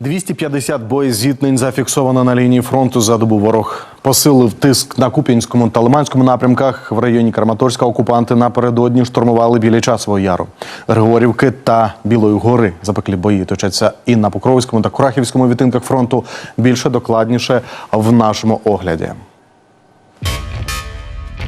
250 боєзіткнень зафіксовано на лінії фронту за добу. Ворог посилив тиск на Куп'янському та Лиманському напрямках. В районі Краматорська окупанти напередодні штурмували біля часового яру, Григорівки та Білої гори. Запеклі бої точаться і на Покровському та Курахівському відтинках фронту. Більше докладніше в нашому огляді.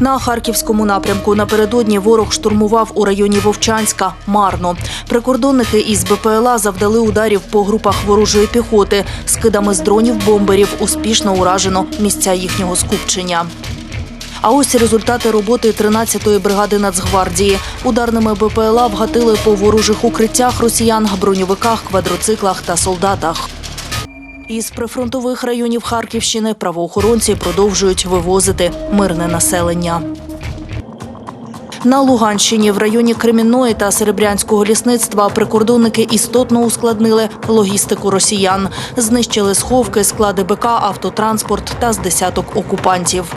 На харківському напрямку напередодні ворог штурмував у районі Вовчанська марно. Прикордонники із БПЛА завдали ударів по групах ворожої піхоти. Скидами з дронів бомберів успішно уражено місця їхнього скупчення. А ось результати роботи 13-ї бригади Нацгвардії. Ударними БПЛА вгатили по ворожих укриттях росіян, броньовиках, квадроциклах та солдатах. Із прифронтових районів Харківщини правоохоронці продовжують вивозити мирне населення. На Луганщині в районі Кремінної та Серебрянського лісництва прикордонники істотно ускладнили логістику росіян. Знищили сховки, склади БК, автотранспорт та з десяток окупантів.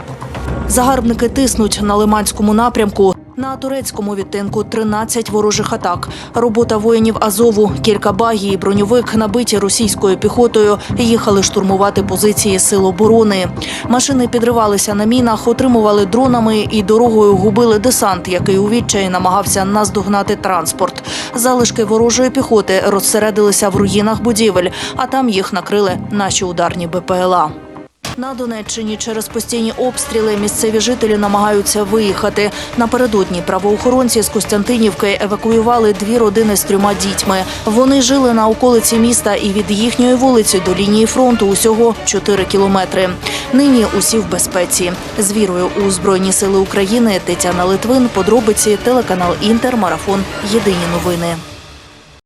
Загарбники тиснуть на Лиманському напрямку. На турецькому відтинку 13 ворожих атак. Робота воїнів Азову, кілька багій, і броньовик набиті російською піхотою. Їхали штурмувати позиції сил оборони. Машини підривалися на мінах, отримували дронами і дорогою губили десант, який у відчаї намагався наздогнати транспорт. Залишки ворожої піхоти розсередилися в руїнах будівель, а там їх накрили наші ударні БПЛА. На Донеччині через постійні обстріли місцеві жителі намагаються виїхати. Напередодні правоохоронці з Костянтинівки евакуювали дві родини з трьома дітьми. Вони жили на околиці міста і від їхньої вулиці до лінії фронту усього 4 кілометри. Нині усі в безпеці. З вірою у Збройні сили України Тетяна Литвин, подробиці, телеканал Інтер, марафон. Єдині новини.